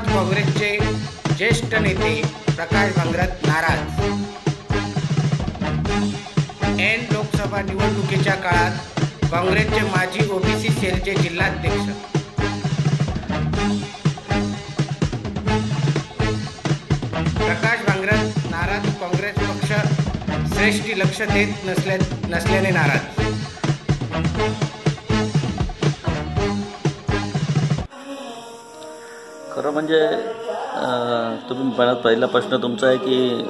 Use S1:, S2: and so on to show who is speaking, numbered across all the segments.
S1: शहापुरात काँग्रेसचे ज्येष्ठ नेते प्रकाश भांगरत नाराज. एन लोकसभा निवडणुकीच्या काळात काँग्रेसचे माजी ओबीसी सेलचे जिल्हाध्यक्ष. प्रकाश भांगरत नाराज काँग्रेस पक्ष श्रेष्ठी लक्ष देत नसल्या नसल्याने नाराज.
S2: खरं म्हणजे तुम्ही पहिला पहिला प्रश्न तुमचा आहे की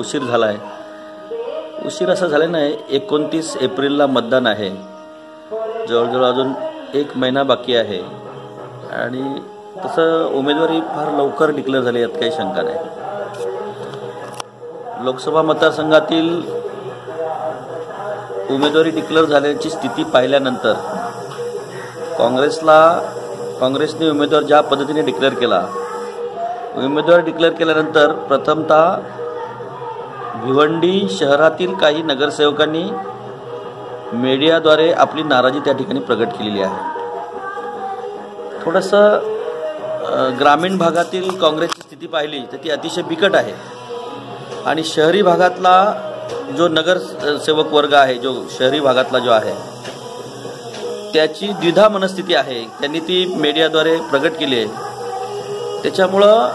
S2: उशीर झाला आहे उशीर असं झालं नाही एकोणतीस एप्रिलला मतदान आहे. जवळजवळ अजून एक महिना बाकी आहे. आणि तसं उमेदवारी फार लवकर डिक्लेअर झाली यात काही शंका नाही. लोकसभा मतदारसंघातील उमेदवारी डिक्लेअर झाल्याची स्थिती पाहिल्यानंतर काँग्रेसला काँग्रेसने उमेदवार ज्या पद्धतीने डिक्लेअर केला उमेदवार डिक्लेअर केल्यानंतर प्रथमतः भिवंडी शहरातील काही नगरसेवकांनी मीडियाद्वारे आपली नाराजी त्या ठिकाणी प्रगट केलेली आहे. थोडंसं ग्रामीण भागातील काँग्रेसची स्थिती पाहिली तर ती अतिशय बिकट आहे. आणि शहरी भागातला जो नगरसेवक वर्ग आहे जो शहरी भागातला जो आहे त्याची द्विधा मनस्थिती आहे. त्यांनी ती मीडियाद्वारे प्रगट केली आहे. त्याच्यामुळं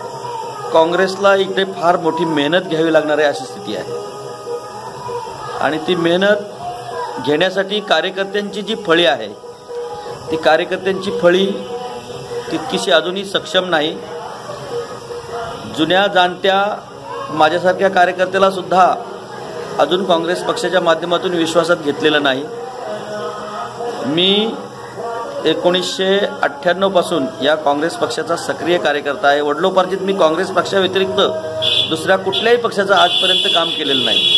S2: काँग्रेसला इकडे फार मोठी मेहनत घ्यावी लागणार आहे अशी स्थिती आहे. आणि ती मेहनत घेण्यासाठी कार्यकर्त्यांची जी फळी आहे ती कार्यकर्त्यांची फळी तितकीशी अजूनही सक्षम नाही. जुन्या जाणत्या माझ्यासारख्या कार्यकर्त्याला सुद्धा अजून काँग्रेस पक्षाच्या माध्यमातून विश्वासात घेतलेलं नाही. मी एकोणीसशे अठ्ठ्याण्णवपासून या काँग्रेस पक्षाचा सक्रिय कार्यकर्ता आहे. वडलोपार्जित मी काँग्रेस पक्षाव्यतिरिक्त दुसऱ्या कुठल्याही पक्षाचं आजपर्यंत काम केलेलं नाही.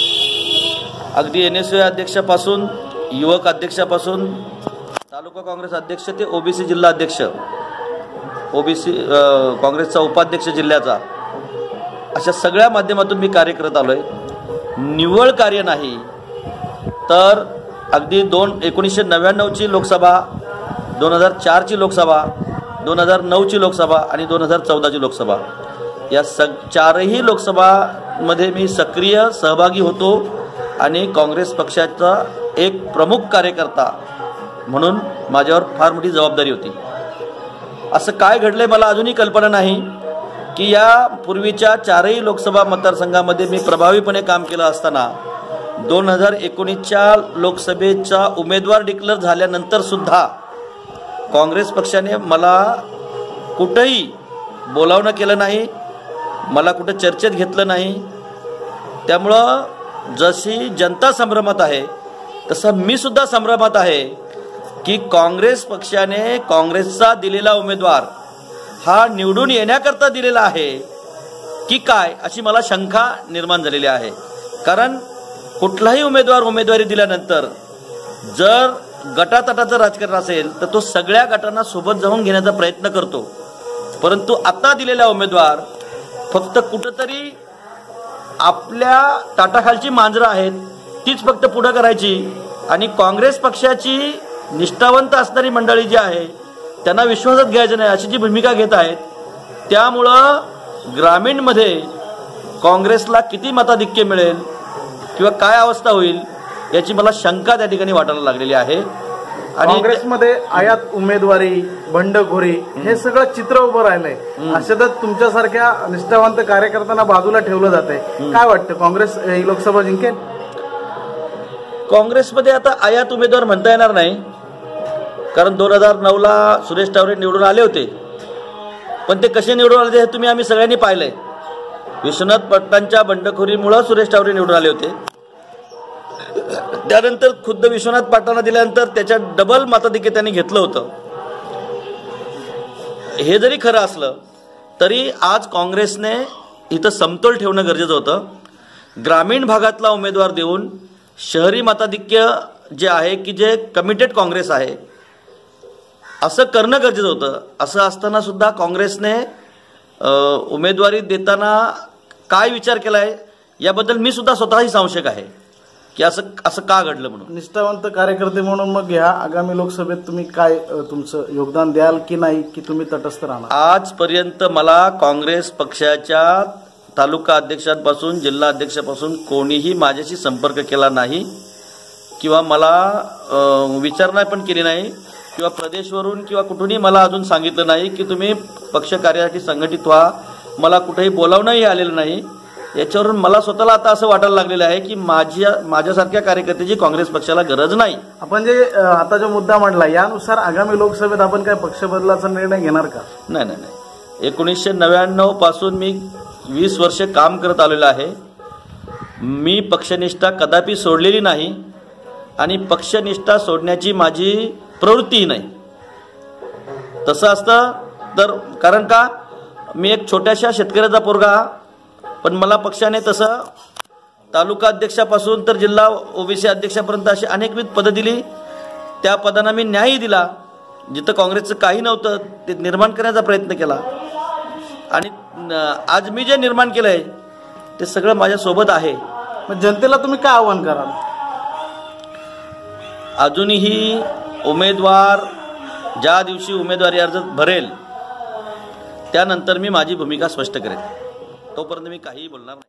S2: अगदी एन एस अध्यक्षापासून युवक अध्यक्षापासून तालुका काँग्रेस अध्यक्ष ते ओबीसी जिल्हा अध्यक्ष ओबीसी काँग्रेसचा उपाध्यक्ष जिल्ह्याचा अशा सगळ्या माध्यमातून मी कार्य करत आलो आहे निव्वळ कार्य नाही तर अगदी दोन एकोणीसशे नव्याण्णवची लोकसभा दोन हजार चारची लोकसभा दोन हजार नऊची लोकसभा आणि दोन हजार चौदाची लोकसभा. या सग चारही लोकसभामध्ये मी सक्रिय सहभागी होतो आणि काँग्रेस पक्षाचा एक प्रमुख कार्यकर्ता म्हणून माझ्यावर फार मोठी जबाबदारी होती. असं काय घडलंय मला अजूनही कल्पना नाही की या पूर्वीच्या चारही लोकसभा मतदारसंघामध्ये मी प्रभावीपणे काम केलं असताना दोन हजार एकोणीसच्या लोकसभेचा उमेदवार डिक्लेअर झाल्यानंतर सुद्धा काँग्रेस पक्षाने मला कुठंही बोलावणं केलं नाही मला कुठं चर्चेत घेतलं नाही. त्यामुळं जशी जनता संभ्रमात आहे तसं मी सुद्धा संभ्रमात आहे की काँग्रेस पक्षाने काँग्रेसचा दिलेला उमेदवार हा निवडून येण्याकरता दिलेला आहे की काय अशी मला शंका निर्माण झालेली आहे. कारण कुठलाही उमेदवार उमेदवारी दिल्यानंतर जर गटातटाचं राजकारण असेल तर तो सगळ्या गटांना सोबत जाऊन घेण्याचा प्रयत्न करतो. परंतु आता दिलेला उमेदवार फक्त कुठंतरी आपल्या ताटाखालची मांजरं आहेत तीच फक्त पुढं करायची. आणि काँग्रेस पक्षाची निष्ठावंत असणारी मंडळी जी आहे त्यांना विश्वासात घ्यायचं नाही अशी जी भूमिका घेत आहेत त्यामुळं ग्रामीणमध्ये काँग्रेसला किती मताधिक्य मिळेल किंवा काय अवस्था होईल याची मला शंका त्या ठिकाणी वाटायला लागलेली आहे. आणि
S3: काँग्रेसमध्ये आयात उमेदवारी बंडखोरी हे सगळं चित्र उभं राहिलंय. अशातच तुमच्यासारख्या निष्ठावंत कार्यकर्त्यांना बाजूला ठेवलं जाते काय वाटतं काँग्रेस ही लोकसभा जिंकेल?
S2: काँग्रेसमध्ये आता आयात उमेदवार म्हणता येणार नाही. कारण दोन हजार नऊला सुरेश टावरे निवडून आले होते. पण ते कसे निवडून आले हे तुम्ही आम्ही सगळ्यांनी पाहिलंय. विश्वनाथ पटलांच्या बंडखोरीमुळं सुरेश टावरे निवडून आले होते. त्यानंतर खुद्द विश्वनाथ पाटलांना दिल्यानंतर त्याच्या डबल मताधिक्य त्यांनी घेतलं होतं. हे जरी खरं असलं तरी आज काँग्रेसने इथं समतोल ठेवणं गरजेचं होतं. ग्रामीण भागातला उमेदवार देऊन शहरी मताधिक्य जे आहे की जे कमिटेड काँग्रेस आहे असं करणं गरजेचं होतं. असं असताना सुद्धा काँग्रेसने उमेदवारी देताना काय विचार केला आहे याबद्दल मी सुद्धा स्वतःही संशयक आहे. की असं असं का घडलं म्हणून?
S3: निष्ठावंत कार्यकर्ते म्हणून मग ह्या आगामी लोकसभेत तुम्ही काय अ, तुमचं योगदान द्याल की नाही की तुम्ही तटस्थ राहणार?
S2: आजपर्यंत मला काँग्रेस पक्षाच्या तालुका अध्यक्षांपासून जिल्हा अध्यक्षापासून कोणीही माझ्याशी संपर्क केला नाही किंवा मला अ, विचारणा पण केली नाही किंवा प्रदेशवरून किंवा कुठूनही मला अजून सांगितलं नाही की तुम्ही पक्ष कार्यासाठी संघटित व्हा. मला कुठेही बोलावणंही आलेलं नाही. याच्यावरून मला स्वतःला आता असं वाटायला लागलेलं आहे की माझ्या माझ्यासारख्या कार्यकर्त्याची काँग्रेस पक्षाला गरज नाही.
S3: आपण जे अ, आता जो मुद्दा मांडला यानुसार आगामी लोकसभेत आपण काय पक्ष बदलाचा निर्णय घेणार का?
S2: नाही नाही नाही. एकोणीसशे नव्याण्णवपासून मी वीस वर्ष काम करत आलेलो आहे. मी पक्षनिष्ठा कदापि सोडलेली नाही आणि पक्षनिष्ठा सोडण्याची माझी प्रवृत्तीही नाही. तसं असतं तर कारण का? मी एक छोट्याशा शेतकऱ्याचा पोरगा पण मला पक्षाने तसं तालुका अध्यक्षापासून तर जिल्हा ओबीसी अध्यक्षापर्यंत अशी अनेकविध पदं दिली. त्या पदांना मी न्यायही दिला. जिथं काँग्रेसचं काही नव्हतं ते निर्माण करण्याचा प्रयत्न केला. आणि आज मी जे निर्माण केलंय ते सगळं माझ्यासोबत आहे.
S3: मग जनतेला तुम्ही काय आव्हान कराल?
S2: अजूनही उमेदवार ज्या दिवशी उमेदवारी अर्ज भरेल त्यानंतर मी माझी भूमिका स्पष्ट करेन. तोपर्यंत मी काहीही बोलणार नाही.